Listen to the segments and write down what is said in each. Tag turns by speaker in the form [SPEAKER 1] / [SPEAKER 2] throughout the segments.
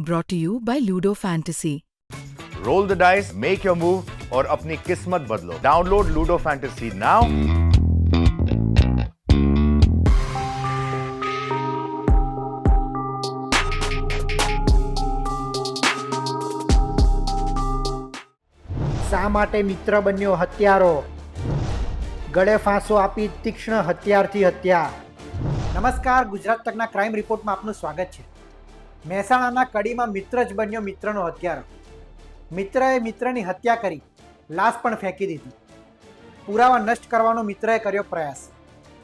[SPEAKER 1] brought to you by Ludo Fantasy.
[SPEAKER 2] Roll the dice make your move और अपनी किस्मत बदलो डाउनलोड लूडो फैंटेसी नाउ
[SPEAKER 3] શા માટે મિત્ર બન્યો હત્યારો ગળે ફાંસો આપી તીક્ષ્ણ હત્યારથી હત્યા નમસ્કાર ગુજરાત તકના ક્રાઇમ રિપોર્ટમાં આપનું સ્વાગત છે મહેસાણાના કડીમાં મિત્ર જ બન્યો મિત્રનો હત્યારો મિત્રએ મિત્રની હત્યા કરી, લાશ પણ ફેંકી દીધી. પુરાવા નષ્ટ કરવાનો મિત્રએ કર્યો પ્રયાસ.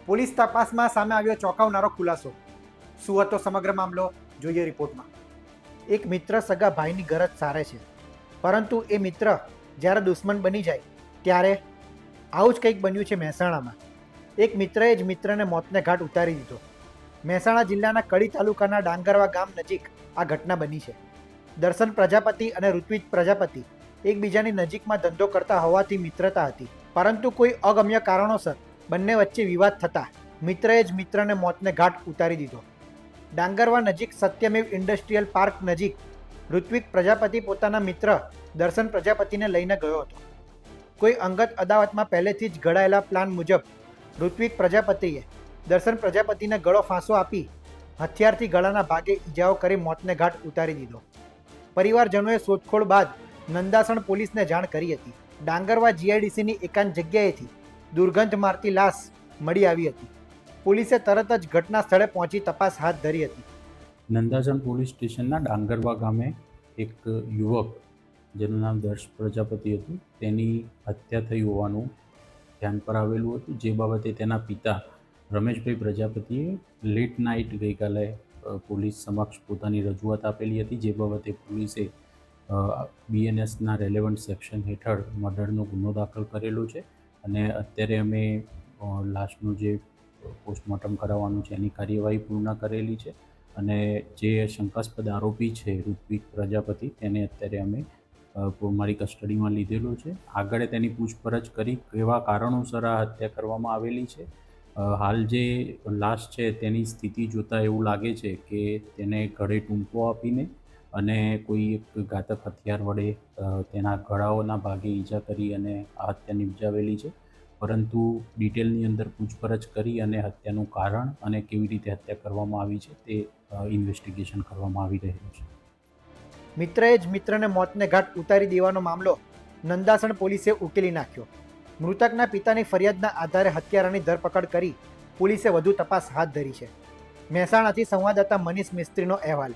[SPEAKER 3] પોલીસ તપાસમાં સામે આવ્યો ચોંકાવનારો ખુલાસો. શું હતો સમગ્ર મામલો? જોઈએ રિપોર્ટમાં. એક મિત્ર સગા ભાઈની ગરજ સારે છે. પરંતુ એ મિત્ર જ્યારે દુશ્મન બની જાય, ત્યારે આવું જ કંઈક બન્યું છે મહેસાણામાં. એક મિત્રએ જ મિત્રને મોતને ઘાટ ઉતારી દીધો. મહેસાણા જિલ્લાના કડી તાલુકાના ડાંગરવા ગામ નજીક આ ઘટના બની છે. દર્શન પ્રજાપતિ અને ઋત્વિજ પ્રજાપતિ એકબીજાની નજીકમાં ધંધો કરતા હોવાથી મિત્રતા હતી. પરંતુ કોઈ અગમ્ય કારણોસર બંને વચ્ચે વિવાદ થતા મિત્રએ જ મિત્રને મોતને ઘાટ ઉતારી દીધો. ડાંગરવા નજીક સત્યમેવ ઇન્ડસ્ટ્રીયલ પાર્ક નજીક ઋત્વિક પ્રજાપતિ પોતાના મિત્ર દર્શન પ્રજાપતિને લઈને ગયો હતો. કોઈ અંગત અદાવતમાં પહેલેથી જ ઘડાયેલા પ્લાન મુજબ ઋત્વિક પ્રજાપતિએ દર્શન પ્રજાપતિને ગળો ફાંસો આપી હથિયારથી ગળાના ભાગે ઈજાઓ કરી મોતને ઘાટ ઉતારી દીધો. પરિવારજનોએ શોધખોળ બાદ નંદાસણ પોલીસને જાણ કરી હતી. ડાંગરવા જીઆઈડીસીની એકાંત જગ્યાએથી દુર્ગંધ મારતી લાશ મળી આવી હતી. પોલીસે તરત જ ઘટના સ્થળે પહોંચી તપાસ હાથ ધરી હતી.
[SPEAKER 4] નંદાસણ પોલીસ સ્ટેશનના ડાંગરવા ગામે એક યુવક, જેનું નામ દર્શ પ્રજાપતિ હતું, તેની હત્યા થઈ હોવાનું ધ્યાન પર આવેલું હતું. જે બાબતે તેના પિતા રમેશભાઈ પ્રજાપતિએ લેટ નાઇટ ગઈકાલે પોલીસ સમક્ષ પોતાની રજૂઆત આપેલી હતી, જે બાબતે પોલીસે બીએનએસના રેલેવન્ટ સેક્શન હેઠળ મર્ડરનો ગુનો દાખલ કરેલો છે. અને અત્યારે અમે લાશનું જે પોસ્ટમોર્ટમ કરાવવાનું છે, એની કાર્યવાહી પૂર્ણ કરેલી છે. અને જે શંકાસ્પદ આરોપી છે ઋત્વિક પ્રજાપતિ, તેને અત્યારે અમે મારી કસ્ટડીમાં લીધેલો છે. આગળ તેની પૂછપરછ કરી કેવા કારણોસર આ હત્યા કરવામાં આવેલી છે. હાલ જે લાશ છે તેની સ્થિતિ જોતાં એવું લાગે છે કે તેને ગળે ટૂંકો આપીને અને કોઈ એક ઘાતક હથિયાર વડે તેના ગળાઓના ભાગે ઈજા કરી અને આ હત્યા નિપજાવેલી છે. પરંતુ ડિટેલની અંદર પૂછપરછ કરી અને હત્યાનું કારણ અને કેવી રીતે હત્યા કરવામાં આવી છે તે ઇન્વેસ્ટિગેશન કરવામાં આવી રહ્યું છે.
[SPEAKER 3] મિત્રએ જ મિત્રને મોતને ઘાટ ઉતારી દેવાનો મામલો નંદાસણ પોલીસે ઉકેલી નાખ્યો. મૃતકના પિતાની ફરિયાદના આધારે હત્યારાની ધરપકડ કરી પોલીસે વધુ તપાસ હાથ ધરી છે. મહેસાણાથી સંવાદદાતા મનીષ મિસ્ત્રીનો અહેવાલ.